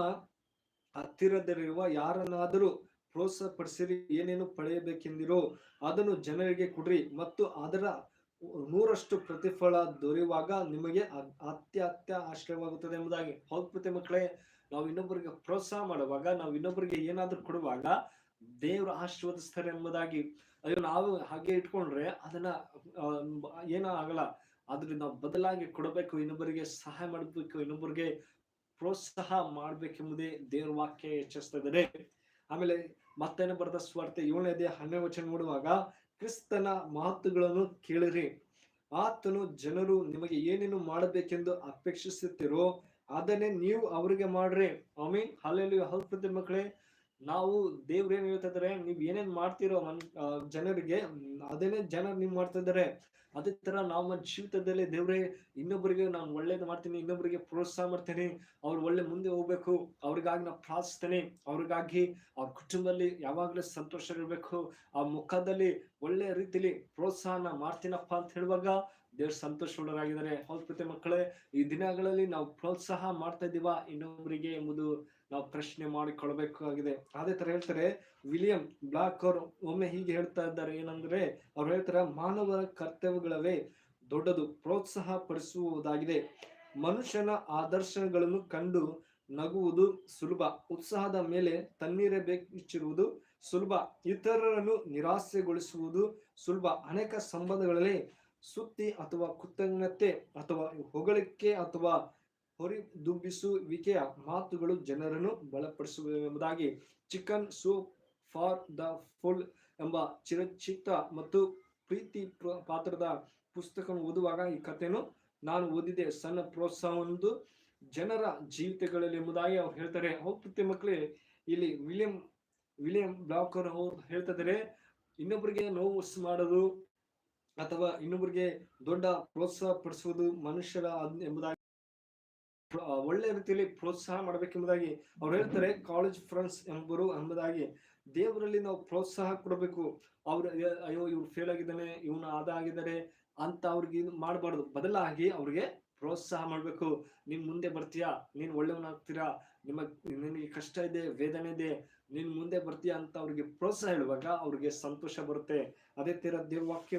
[SPEAKER 1] ಹತ್ತಿರದಲ್ಲಿರುವ ಯಾರನ್ನಾದರೂ ಪ್ರೋತ್ಸಾಹ ಪಡಿಸಿರಿ ಏನೇನು ಪಡೆಯಬೇಕೆಂದಿರೋ ಅದನ್ನು ಜನರಿಗೆ ಕೊಡ್ರಿ ಮತ್ತು ಅದರ ನೂರಷ್ಟು ಪ್ರತಿಫಲ ದೊರೆಯುವಾಗ ನಿಮಗೆ ಅತ್ಯತ್ಯ ಆಶ್ರಯವಾಗುತ್ತದೆ ಎಂಬುದಾಗಿ. ಹೌದು ಪ್ರತಿ ಮಕ್ಕಳೇ ನಾವು ಇನ್ನೊಬ್ಬರಿಗೆ ಪ್ರೋತ್ಸಾಹ ಮಾಡುವಾಗ, ನಾವು ಇನ್ನೊಬ್ಬರಿಗೆ ಏನಾದ್ರೂ ಕೊಡುವಾಗ ದೇವರು ಆಶೀರ್ವದಿಸ್ತಾರೆ ಎಂಬುದಾಗಿ ಅಯ್ಯೋ, ನಾವು ಹಾಗೆ ಇಟ್ಕೊಂಡ್ರೆ ಅದನ್ನ ಏನೋ ಆಗಲ್ಲ. ಆದ್ರೆ ನಾವು ಬದಲಾಗಿ ಕೊಡಬೇಕು, ಇನ್ನೊಬ್ಬರಿಗೆ ಸಹಾಯ ಮಾಡಬೇಕು, ಇನ್ನೊಬ್ಬರಿಗೆ ಪ್ರೋತ್ಸಾಹ ಮಾಡ್ಬೇಕೆಂಬುದೇ ದೇವ್ರ ವಾಕ್ಯ ಎಚ್ಚರಿಸ್ತಾ ಇದ್ದಾರೆ ಆಮೇಲೆ ಮತ್ತೇನು ಬರೆದ ಸ್ವಾರ್ಥ ಏಳನೇದೇ ಹನ್ನೆರಡು ವಚನ ನೋಡುವಾಗ, ಕ್ರಿಸ್ತನ ಮಾತುಗಳನ್ನು ಕೇಳಿರಿ. ಆತನು ಜನರು ನಿಮಗೆ ಏನೇನು ಮಾಡಬೇಕೆಂದು ಅಪೇಕ್ಷಿಸುತ್ತಿರೋ ಅದನ್ನೇ ನೀವು ಅವರಿಗೆ ಮಾಡ್ರಿ. ಮೀನ್ ಹಲ್ ಪ್ರತಿ ಮಕ್ಕಳೇ, ನಾವು ದೇವ್ರ ಏನ್ ಹೇಳ್ತಾ ಇದಾರೆ ನೀವ್ ಏನೇನ್ ಮಾಡ್ತಿರೋ ಮನ್ ಜನರಿಗೆ, ಅದನ್ನೇ ಜನರು ನೀವ್ ಮಾಡ್ತಾ ಇದಾರೆ ಅದೇ ತರ ನಮ್ಮ ಜೀವಿತದಲ್ಲಿ ದೇವ್ರೆ ಇನ್ನೊಬ್ಬರಿಗೆ ನಾನು ಒಳ್ಳೇದು ಮಾಡ್ತೀನಿ ಇನ್ನೊಬ್ಬರಿಗೆ ಪ್ರೋತ್ಸಾಹ ಮಾಡ್ತೀನಿ, ಅವ್ರು ಒಳ್ಳೆ ಮುಂದೆ ಹೋಗ್ಬೇಕು, ಅವ್ರಿಗಾಗಿ ನಾ ಪ್ರಾರ್ಥಿಸ್ತೇನೆ, ಅವ್ರಿಗಾಗಿ ಆ ಕುಟುಂಬದಲ್ಲಿ ಯಾವಾಗ್ಲೂ ಸಂತೋಷ ಇರಬೇಕು, ಆ ಮುಖದಲ್ಲಿ ಒಳ್ಳೆ ರೀತಿಲಿ ಪ್ರೋತ್ಸಾಹನ ಮಾಡ್ತೀನಪ್ಪ ಅಂತ ಹೇಳುವಾಗ ದೇವ್ರ ಸಂತೋಷವುಳ್ಳರಾಗಿದ್ದಾರೆ ಹೌದು ಪ್ರತಿ ಮಕ್ಕಳೇ, ಈ ದಿನಗಳಲ್ಲಿ ನಾವು ಪ್ರೋತ್ಸಾಹ ಮಾಡ್ತಾ ಇದ್ದೀವ ಇನ್ನೊಬ್ಬರಿಗೆ ಎಂಬುದು ನಾವು ಪ್ರಶ್ನೆ ಮಾಡಿಕೊಳ್ಬೇಕಾಗಿದೆ ಅದೇ ತರ ಹೇಳ್ತಾರೆ, ವಿಲಿಯಂ ಬ್ಲಾಕ್ ಅವರು ಒಮ್ಮೆ ಹೀಗೆ ಹೇಳ್ತಾ ಇದ್ದಾರೆ, ಏನಂದ್ರೆ ಅವ್ರು ಹೇಳ್ತಾರೆ, ಮಾನವರ ಕರ್ತವ್ಯಗಳವೇ ದೊಡ್ಡದು ಪ್ರೋತ್ಸಾಹ ಪಡಿಸುವುದಾಗಿದೆ ಮನುಷ್ಯನ ಆದರ್ಶಗಳನ್ನು ಕಂಡು ನಗುವುದು ಸುಲಭ, ಉತ್ಸಾಹದ ಮೇಲೆ ತಣ್ಣೀರೇ ಬೇಕಿರುವುದು ಸುಲಭ, ಇತರರನ್ನು ನಿರಾಸೆಗೊಳಿಸುವುದು ಸುಲಭ. ಅನೇಕ ಸಂಬಂಧಗಳಲ್ಲಿ ಸುತ್ತಿ ಅಥವಾ ಕೃತಜ್ಞತೆ ಅಥವಾ ಹೊಗಳಿಕೆ ಅಥವಾ ಹೊರಿದುಂಬಿಸುವಿಕೆಯ ಮಾತುಗಳು ಜನರನ್ನು ಬಲಪಡಿಸುವುದಾಗಿ chicken soup for the full ಎಂಬ ಚಿರಚಿತ್ತ ಮತ್ತು ಪ್ರೀತಿ ಪ್ರ- ಪಾತ್ರದ ಪುಸ್ತಕವನ್ನು ಓದುವಾಗ ಈ ಕಥೆಯನ್ನು ನಾನು ಓದಿದೆ. ಸಣ್ಣ ಪ್ರೋತ್ಸಾಹವೊಂದು ಜನರ ಜೀವಿತಗಳಲ್ಲಿ ಎಂಬುದಾಗಿ ಅವ್ರು ಹೇಳ್ತಾರೆ. ಹೋಗ್ತಿ ಮಕ್ಕಳೇ, ಇಲ್ಲಿ ವಿಲಿಯಂ ವಿಲಿಯಂ ಬ್ಲಾಕರ್ ಅವ್ರು ಹೇಳ್ತಾ ಇದ್ದಾರೆ ಇನ್ನೊಬ್ಬರಿಗೆ ನೋವು ಮಾಡೋದು ಅಥವಾ ಇನ್ನೊಬ್ಬರಿಗೆ ದೊಡ್ಡ ಪ್ರೋತ್ಸಾಹ ಪಡಿಸುವುದು ಮನುಷ್ಯರ ಎಂಬುದಾಗಿ ಒಳ್ಳೆ ರೀತಿಯಲ್ಲಿ ಪ್ರೋತ್ಸಾಹ ಮಾಡಬೇಕೆಂಬುದಾಗಿ ಅವ್ರು ಹೇಳ್ತಾರೆ, ಕಾಲೇಜ್ ಫ್ರೆಂಡ್ಸ್ ಎಂಬರು ಎಂಬುದಾಗಿ. ದೇವರಲ್ಲಿ ನಾವು ಪ್ರೋತ್ಸಾಹ ಕೊಡಬೇಕು. ಅವ್ರ, ಅಯ್ಯೋ ಇವ್ರು ಫೇಲ್ ಆಗಿದ್ದಾನೆ, ಇವನು ಆದ ಆಗಿದ್ದಾರೆ ಅಂತ ಅವ್ರಿಗೆ ಮಾಡಬಾರ್ದು. ಬದಲಾಗಿ ಅವ್ರಿಗೆ ಪ್ರೋತ್ಸಾಹ ಮಾಡಬೇಕು. ನೀನ್ ಮುಂದೆ ಬರ್ತೀಯಾ? ನೀನ್ ಒಳ್ಳೆಯವನಾಗ್ತೀರಾ ನಿಮ್ಮ ನಿನಗೆ ಕಷ್ಟ ಇದೆ, ವೇದನೆ ಇದೆ. ನೀನ್ ಮುಂದೆ ಬರ್ತೀಯ ಅಂತ ಅವ್ರಿಗೆ ಪ್ರೋತ್ಸಾಹ ಹೇಳುವಾಗ ಅವ್ರಿಗೆ ಸಂತೋಷ ಬರುತ್ತೆ. ಅದೇ ತರ ದೇವ್ರ ವಾಕ್ಯ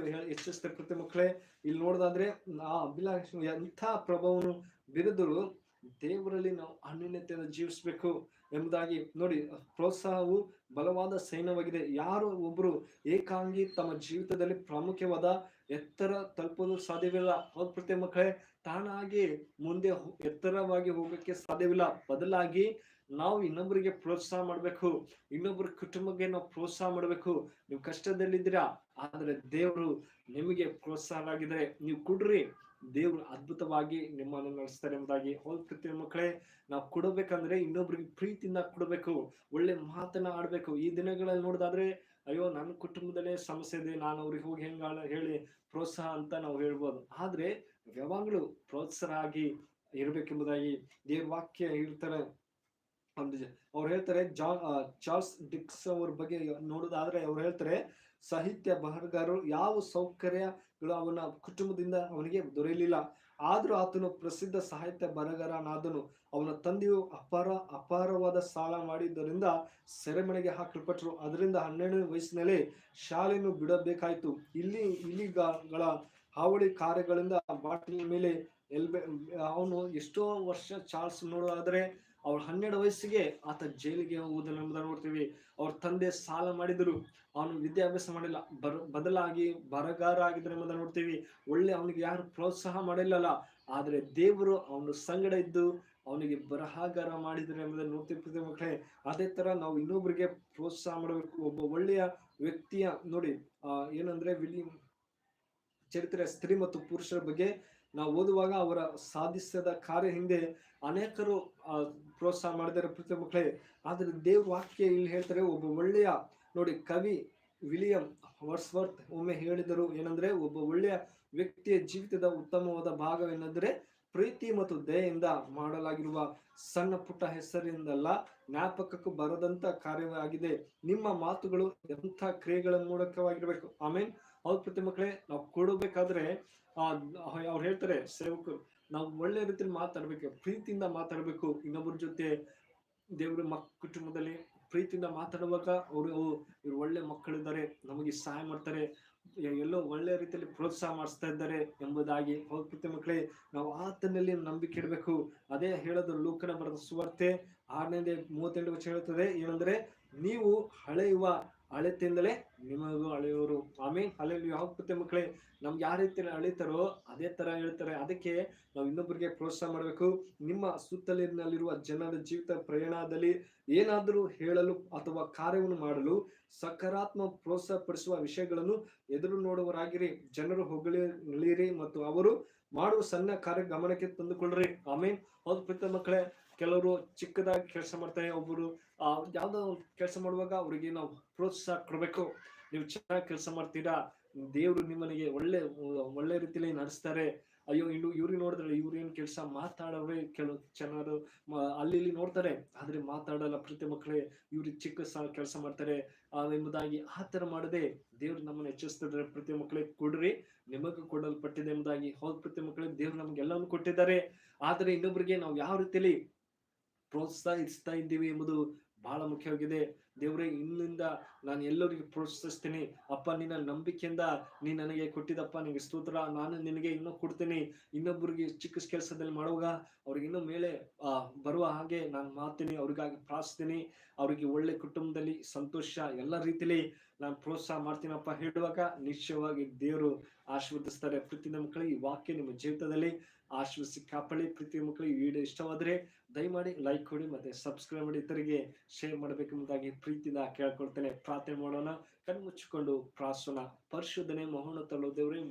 [SPEAKER 1] ಪ್ರತಿ ಮಕ್ಕಳೇ. ಇಲ್ಲಿ ನೋಡೋದಾದ್ರೆ, ಆ ಅಭಿಲಾಷ ಎಂಥ ಪ್ರಭಾವನು ಬಿರಿದರು. ದೇವರಲ್ಲಿ ನಾವು ಅನ್ಯೂನ್ಯತೆಯನ್ನು ಜೀವಿಸಬೇಕು ಎಂಬುದಾಗಿ ನೋಡಿ, ಪ್ರೋತ್ಸಾಹವು ಬಲವಾದ ಸೈನ್ಯವಾಗಿದೆ. ಯಾರು ಒಬ್ಬರು ಏಕಾಂಗಿ ತಮ್ಮ ಜೀವಿತದಲ್ಲಿ ಪ್ರಾಮುಖ್ಯವಾದ ಎತ್ತರ ತಲುಪಲು ಸಾಧ್ಯವಿಲ್ಲ. ಹೌದು ಪ್ರತಿ ಮಕ್ಕಳೇ, ತಾನಾಗಿ ಮುಂದೆ ಎತ್ತರವಾಗಿ ಹೋಗಕ್ಕೆ ಸಾಧ್ಯವಿಲ್ಲ. ಬದಲಾಗಿ ನಾವು ಇನ್ನೊಬ್ಬರಿಗೆ ಪ್ರೋತ್ಸಾಹ ಮಾಡಬೇಕು ಇನ್ನೊಬ್ಬರ ಕುಟುಂಬಕ್ಕೆ ನಾವು ಪ್ರೋತ್ಸಾಹ ಮಾಡಬೇಕು. ನೀವು ಕಷ್ಟದಲ್ಲಿದ್ದೀರಾ, ಆದರೆ ದೇವರು ನಿಮಗೆ ಪ್ರೋತ್ಸಾಹ ಆಗಿದ್ರೆ ನೀವು ಕೊಡ್ರಿ, ದೇವರು ಅದ್ಭುತವಾಗಿ ನಿಮ್ಮನ್ನು ನಡೆಸ್ತಾರೆ ಎಂಬುದಾಗಿ ಹೌದು ಪ್ರತಿ ಮಕ್ಕಳೇ, ನಾವು ಕೊಡಬೇಕಂದ್ರೆ ಇನ್ನೊಬ್ರಿಗೆ ಪ್ರೀತಿಯಿಂದ ಕೊಡಬೇಕು, ಒಳ್ಳೆ ಮಾತನ್ನ ಆಡ್ಬೇಕು. ಈ ದಿನಗಳಲ್ಲಿ ನೋಡೋದಾದ್ರೆ, ಅಯ್ಯೋ, ನನ್ನ ಕುಟುಂಬದಲ್ಲೇ ಸಮಸ್ಯೆ ಇದೆ, ನಾನು ಅವ್ರಿಗೆ ಹೋಗಿ ಹೆಂಗ ಹೇಳಿ ಪ್ರೋತ್ಸಾಹ ಅಂತ ನಾವು ಹೇಳ್ಬೋದು. ಆದ್ರೆ, ಯಾವಾಗಲೂ ಪ್ರೋತ್ಸಾಹ ಆಗಿ ಇರ್ಬೇಕೆಂಬುದಾಗಿ ದೇವ್ರ ವಾಕ್ಯ ಹೇಳ್ತಾರೆ. ಅವ್ರು ಹೇಳ್ತಾರೆ, ಜಾ ಚಾರ್ಲ್ಸ್ ಡಿಕ್ಸ್ ಅವ್ರ ಬಗ್ಗೆ ನೋಡೋದಾದ್ರೆ ಅವ್ರು ಹೇಳ್ತಾರೆ, ಸಾಹಿತ್ಯ ಬರಹಗಾರರು ಯಾವ ಸೌಕರ್ಯಗಳು ಅವನ ಕುಟುಂಬದಿಂದ ಅವನಿಗೆ ದೊರೆಯಲಿಲ್ಲ. ಆದ್ರೂ ಆತನು ಪ್ರಸಿದ್ಧ ಸಾಹಿತ್ಯ ಬರಹಗಾರನಾದನು. ಅವನ ತಂದೆಯು ಅಪಾರ, ಅಪಾರವಾದ ಸಾಲ ಮಾಡಿದ್ದರಿಂದ ಸೆರೆಮನೆಗೆ ಹಾಕಲ್ಪಟ್ಟರು. ಅದರಿಂದ ಹನ್ನೆರಡನೇ ವಯಸ್ಸಿನಲ್ಲಿ ಶಾಲೆಯನ್ನು ಬಿಡಬೇಕಾಯಿತು. ಇಲ್ಲಿ ಇಲಿಗಳ ಹಾವಳಿ ಕಾರ್ಯಗಳಿಂದ ಬಾಟಿನ ಮೇಲೆ ಎಲ್ಬೆ, ಅವನು ಎಷ್ಟೋ ವರ್ಷ ಚಾರ್ಲ್ಸ್ ನೋಡೋದಾದ್ರೆ ಅವ್ರ ಹನ್ನೆರಡು ವಯಸ್ಸಿಗೆ ಆತ ಜೈಲಿಗೆ ಹೋಗುವುದನ್ನು ನೋಡ್ತೀವಿ. ಅವ್ರ ತಂದೆ ಸಾಲ ಮಾಡಿದ್ರು ಅವನು ವಿದ್ಯಾಭ್ಯಾಸ ಮಾಡಿಲ್ಲ. ಬರ, ಬದಲಾಗಿ ಬರಗಾರ ಆಗಿದ್ರೆ ಎಂಬುದನ್ನು ನೋಡ್ತೀವಿ. ಒಳ್ಳೆ ಅವನಿಗೆ ಯಾರು ಪ್ರೋತ್ಸಾಹ ಮಾಡಿಲ್ಲಲ್ಲ. ಆದರೆ ದೇವರು ಅವನು ಸಂಗಡ ಇದ್ದು ಅವನಿಗೆ ಬರಹಗಾರ ಮಾಡಿದ್ರೆ ಎಂಬುದನ್ನು ನೋಡ್ತೀವಿ ಪ್ರತಿ ಮಕ್ಕಳೇ. ಅದೇ ತರ ನಾವು ಇನ್ನೊಬ್ಬರಿಗೆ ಪ್ರೋತ್ಸಾಹ ಮಾಡಬೇಕು. ಒಬ್ಬ ಒಳ್ಳೆಯ ವ್ಯಕ್ತಿಯ ನೋಡಿ ಏನಂದ್ರೆ ವಿಲಿ ಚರಿತ್ರೆ ಸ್ತ್ರೀ ಮತ್ತು ಪುರುಷರ ಬಗ್ಗೆ ನಾವು ಓದುವಾಗ ಅವರ ಸಾಧಿಸದ ಕಾರ್ಯ ಹಿಂದೆ ಅನೇಕರು ಪ್ರೋತ್ಸಾಹ ಮಾಡಿದ್ದಾರೆ ಪ್ರತಿ ಮಕ್ಕಳೇ. ಆದರೆ ದೇವ್ರ ವಾಕ್ಯ ಇಲ್ಲಿ ಹೇಳ್ತಾರೆ, ಒಬ್ಬ ಒಳ್ಳೆಯ ನೋಡಿ, ಕವಿ ವಿಲಿಯಂ ವರ್ಸ್ವರ್ತ್ ಒಮ್ಮೆ ಹೇಳಿದರು, ಏನಂದ್ರೆ, ಒಬ್ಬ ಒಳ್ಳೆಯ ವ್ಯಕ್ತಿಯ ಜೀವಿತದ ಉತ್ತಮವಾದ ಭಾಗವೇನೆಂದರೆ ಪ್ರೀತಿ ಮತ್ತು ದಯೆಯಿಂದ ಮಾಡಲಾಗಿರುವ ಸಣ್ಣ ಪುಟ್ಟ ಹೆಸರಿಂದಲ್ಲ ಜ್ಞಾಪಕಕ್ಕೂ ಬರದಂತ ಕಾರ್ಯವಾಗಿದೆ. ನಿಮ್ಮ ಮಾತುಗಳು ಎಂಥ ಕ್ರಿಯೆಗಳ ಮೂಲಕವಾಗಿರ್ಬೇಕು? ಮೀನ್ ಹೌದು ಪ್ರತಿ ಮಕ್ಕಳೇ, ನಾವು ಕೊಡಬೇಕಾದ್ರೆ ಅವ್ರು ಹೇಳ್ತಾರೆ, ಸೇವಕರು ನಾವು ಒಳ್ಳೆ ರೀತಿಯಲ್ಲಿ ಮಾತಾಡ್ಬೇಕು, ಪ್ರೀತಿಯಿಂದ ಮಾತಾಡಬೇಕು. ಇನ್ನೊಬ್ಬರ ಜೊತೆ ದೇವರ ಮಕ್, ಕುಟುಂಬದಲ್ಲಿ ಪ್ರೀತಿಯಿಂದ ಮಾತಾಡುವಾಗ ಅವರು ಇವ್ರು ಒಳ್ಳೆ ಮಕ್ಕಳಿದ್ದಾರೆ, ನಮಗೆ ಸಹಾಯ ಮಾಡ್ತಾರೆ, ಎಲ್ಲೋ ಒಳ್ಳೆ ರೀತಿಯಲ್ಲಿ ಪ್ರೋತ್ಸಾಹ ಮಾಡಿಸ್ತಾ ಇದ್ದಾರೆ ಎಂಬುದಾಗಿ ಪ್ರತಿ ಮಕ್ಕಳೇ, ನಾವು ಆತನಲ್ಲಿ ನಂಬಿಕೆ ಇಡಬೇಕು. ಅದೇ ಹೇಳೋದು ಲೂಕನ ಬರೆದ ಸುವಾರ್ತೆ ಆರನೇ ಮೂವತ್ತೆಂಟು ವರ್ಷ ಹೇಳುತ್ತದೆ ಏನಂದ್ರೆ, ನೀವು ಹಳೆಯುವ ಅಳತೆಯಿಂದಲೇ ನಿಮಗೂ ಅಳೆಯೋರು. ಆಮೇಲೆ ಅಲ್ಲಿ ಯಾವ ಪ್ರತಿ ಮಕ್ಕಳೇ, ನಮ್ಗೆ ಯಾವ ರೀತಿ ಅಳಿತಾರೋ ಅದೇ ತರ ಹೇಳ್ತಾರೆ. ಅದಕ್ಕೆ ನಾವು ಇನ್ನೊಬ್ಬರಿಗೆ ಪ್ರೋತ್ಸಾಹ ಮಾಡಬೇಕು. ನಿಮ್ಮ ಸುತ್ತಲಿನಲ್ಲಿರುವ ಜನರ ಜೀವಿತ ಪ್ರಯಾಣದಲ್ಲಿ ಏನಾದರೂ ಹೇಳಲು ಅಥವಾ ಕಾರ್ಯವನ್ನು ಮಾಡಲು ಸಕಾರಾತ್ಮಕ ಪ್ರೋತ್ಸಾಹ ಪಡಿಸುವ ವಿಷಯಗಳನ್ನು ಎದುರು ನೋಡುವರಾಗಿರಿ ಜನರು ಹೊಗಳಿರಿ ಮತ್ತು ಅವರು ಮಾಡುವ ಸಣ್ಣ ಕಾರ್ಯ ಗಮನಕ್ಕೆ ತಂದುಕೊಳ್ಳ್ರಿ. ಆಮೇಲೆ ಹೌದು ಪ್ರೀತ ಮಕ್ಕಳೇ ಕೆಲವರು ಚಿಕ್ಕದಾಗಿ ಕೆಲಸ ಮಾಡ್ತಾರೆ ಒಬ್ಬರು ಆ, ಯಾವ್ದೋ ಕೆಲಸ ಮಾಡುವಾಗ ಅವರಿಗೆ ನಾವು ಪ್ರೋತ್ಸಾಹ ಕೊಡ್ಬೇಕು. ನೀವು ಚೆನ್ನಾಗಿ ಕೆಲಸ ಮಾಡ್ತೀರಾ? ದೇವರು ನಿಮ್ಮನಿಗೆ ಒಳ್ಳೆ ಒಳ್ಳೆ ರೀತಿಯಲ್ಲಿ ನಡೆಸ್ತಾರೆ. ಅಯ್ಯೋ, ಇನ್ನು ಇವ್ರಿಗೆ ನೋಡಿದ್ರೆ ಇವ್ರು ಏನ್ ಕೆಲಸ ಮಾತಾಡೋವೇ ಕೆಲವು ಜನರು ಅಲ್ಲಿ ಇಲ್ಲಿ ನೋಡ್ತಾರೆ. ಆದ್ರೆ ಮಾತಾಡಲ್ಲ ಪ್ರತಿ ಮಕ್ಕಳೇ, ಇವ್ರಿಗೆ ಚಿಕ್ಕ ಕೆಲಸ ಮಾಡ್ತಾರೆ. ಎಂಬುದಾಗಿ ಆ ತರ ಮಾಡದೆ ದೇವ್ರು ನಮ್ಮನ್ನ ಹೆಚ್ಚಿಸ್ತಿದ್ರೆ ಪ್ರತಿ ಮಕ್ಕಳೇ, ಕೊಡ್ರಿ. ನಿಮಗೂ ಕೊಡಲ್ಪಟ್ಟಿದೆ ಎಂಬುದಾಗಿ ಹೌದು ಪ್ರತಿ ಮಕ್ಕಳೇ, ದೇವ್ರು ನಮ್ಗೆಲ್ಲವನ್ನು ಕೊಟ್ಟಿದ್ದಾರೆ. ಆದ್ರೆ ಇನ್ನೊಬ್ರಿಗೆ ನಾವು ಯಾವ ರೀತಿಯಲ್ಲಿ ಪ್ರೋತ್ಸಾಹಿಸ್ತಾ ಇದ್ದೀವಿ ಎಂಬುದು ಬಹಳ ಮುಖ್ಯವಾಗಿದೆ. ದೇವರೇ ಇನ್ನಿಂದ ನಾನು ಎಲ್ಲರಿಗೂ ಪ್ರೋತ್ಸಾಹಿಸ್ತೀನಿ. ಅಪ್ಪ, ನಿನ್ನ ನಂಬಿಕೆಯಿಂದ ನೀ ನನಗೆ ಕೊಟ್ಟಿದ್ದಪ್ಪ, ನಿನಗೆ ಸ್ತೋತ್ರ. ನಾನು ನಿನಗೆ ಇನ್ನೂ ಕೊಡ್ತೀನಿ. ಇನ್ನೊಬ್ಬರಿಗೆ ಚಿಕ್ಕ ಕೆಲಸದಲ್ಲಿ ಮಾಡುವಾಗ ಅವ್ರಿಗೆ ಇನ್ನೂ ಮೇಲೆ ಬರುವ ಹಾಗೆ ನಾನು ಮಾಡ್ತೀನಿ. ಅವ್ರಿಗಾಗಿ ಪ್ರಾರ್ಥಿಸ್ತೀನಿ. ಅವ್ರಿಗೆ ಒಳ್ಳೆ ಕುಟುಂಬದಲ್ಲಿ ಸಂತೋಷ ಎಲ್ಲ ರೀತಿಲಿ ನಾನು ಪ್ರೋತ್ಸಾಹ ಮಾಡ್ತೀನಪ್ಪ. ಹೇಳುವಾಗ ನಿಶ್ಚಯವಾಗಿ ದೇವರು ಆಶೀರ್ವದಿಸ್ತಾರೆ. ಪ್ರತಿ ಮಕ್ಕಳಿಗೆ ಈ ವಾಕ್ಯ ನಿಮ್ಮ ಜೀವಿತದಲ್ಲಿ ಆಶೀರ್ವದಿಸಿ ಕಾಪಾಡಿ ಪ್ರೀತಿ ಮಕ್ಕಳಿಗೆ ಈ ವಿಡಿಯೋ ಇಷ್ಟವಾದರೆ ದಯಮಾಡಿ ಲೈಕ್ ಕೊಡಿ ಮತ್ತೆ ಸಬ್ಸ್ಕ್ರೈಬ್ ಮಾಡಿ. ಇತರಿಗೆ ಶೇರ್ ಮಾಡಬೇಕೆಂಬುದಾಗಿ ಪ್ರೀತಿಯಿಂದ ಕೇಳ್ಕೊಳ್ತೇನೆ. ಪ್ರಾರ್ಥನೆ ಮಾಡೋಣ. ಕಣ್ಮುಚ್ಚಿಕೊಂಡು ಪ್ರಾಸೋಣ ಪರಿಶೋಧನೆ ಮಹೋನ್ನತಲು ದೇವರೇ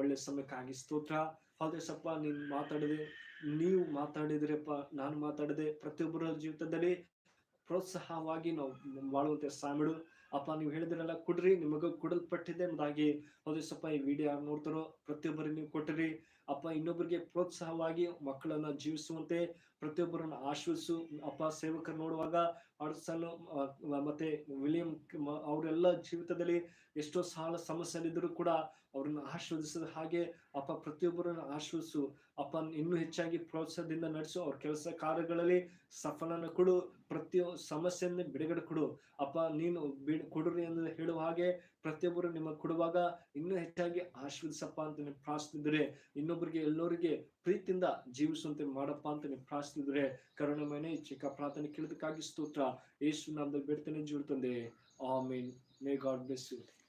[SPEAKER 1] ಒಳ್ಳೆ ಸಮಯಕ್ಕಾಗಿ ಸ್ತೋತ್ರ. ಹೌದೇ ಸಪ್ಪ ನೀನು ಮಾತಾಡಿದೆ. ನೀವು ಮಾತಾಡಿದ್ರಪ್ಪ, ನಾನು ಮಾತಾಡಿದೆ. ಪ್ರತಿಯೊಬ್ಬರ ಜೀವಿತದಲ್ಲಿ ಪ್ರೋತ್ಸಾಹವಾಗಿ ನಾವು ಬಾಳುವಂತೆ ಸಾಮಿಡು ಅಪ್ಪ, ನೀವು ಹೇಳಿದ್ರಲ್ಲ, ಕೊಡ್ರಿ, ನಿಮಗೂ ಕೊಡಲ್ಪಟ್ಟಿದೆ ಹೌದು ಸಪ್ಪ ಈ ವಿಡಿಯೋ ಯಾರು ನೋಡ್ತಾರೋ ಪ್ರತಿಯೊಬ್ಬರಿಗೆ ನೀವು ಕೊಟ್ಟ್ರಿ. ಅಪ್ಪ, ಇನ್ನೊಬ್ಬರಿಗೆ ಪ್ರೋತ್ಸಾಹವಾಗಿ ಮಕ್ಕಳನ್ನ ಜೀವಿಸುವಂತೆ ಪ್ರತಿಯೊಬ್ಬರನ್ನ ಆಶ್ವಿಸು ಅಪ್ಪ, ಸೇವಕರು ನೋಡುವಾಗ ಅಡ್ಸನ್ ಮತ್ತೆ ವಿಲಿಯಂ ಅವರೆಲ್ಲ ಜೀವಿತದಲ್ಲಿ ಎಷ್ಟೋ ಸಾಲ ಸಮಸ್ಯೆಲಿದ್ದರೂ ಕೂಡ ಅವ್ರನ್ನ ಆಶೀರ್ವದಿಸಿದ ಹಾಗೆ ಅಪ್ಪ ಪ್ರತಿಯೊಬ್ಬರನ್ನ ಆಶ್ವಸಿಸು ಅಪ್ಪ ಇನ್ನೂ ಹೆಚ್ಚಾಗಿ ಪ್ರೋತ್ಸಾಹದಿಂದ ನಡೆಸು. ಅವ್ರ ಕೆಲಸ ಕಾರ್ಯಗಳಲ್ಲಿ ಸಫಲನ ಕೊಡು. ಪ್ರತಿಯೊ, ಸಮಸ್ಯೆಯನ್ನ ಬಿಡುಗಡೆ ಕೊಡು. ಅಪ್ಪ ನೀನು ಬಿಡ್, ಕೊಡ್ರಿ ಎಂದು ಹೇಳುವ ಹಾಗೆ ಪ್ರತಿಯೊಬ್ಬರು ನಿಮಗೆ ಕೊಡುವಾಗ ಇನ್ನೂ ಹೆಚ್ಚಾಗಿ ಆಶೀರ್ವದಿಸಪ್ಪ ಅಂತ ನೀವು ಪ್ರಾರ್ಥಿಸಿದ್ರೆ, ಇನ್ನೊಬ್ಬರಿಗೆ, ಎಲ್ಲರಿಗೆ ಪ್ರೀತಿಯಿಂದ ಜೀವಿಸುವಂತೆ ಮಾಡಪ್ಪ ಅಂತ ನೀವು ಪ್ರಾರ್ಥಿಸಿದ್ರೆ ಕರುಣಮಯನೇ ಚಿಕ್ಕ ಪ್ರಾರ್ಥನೆ ಕೇಳೋದಕ್ಕಾಗಿ ಸ್ತೋತ್ರ. ಯೇಸು ನಾಮದಲ್ಲಿ ಬೇಡ್ತೇನೆ ತಂದೆ. ಆಮೇನ್. May God bless you.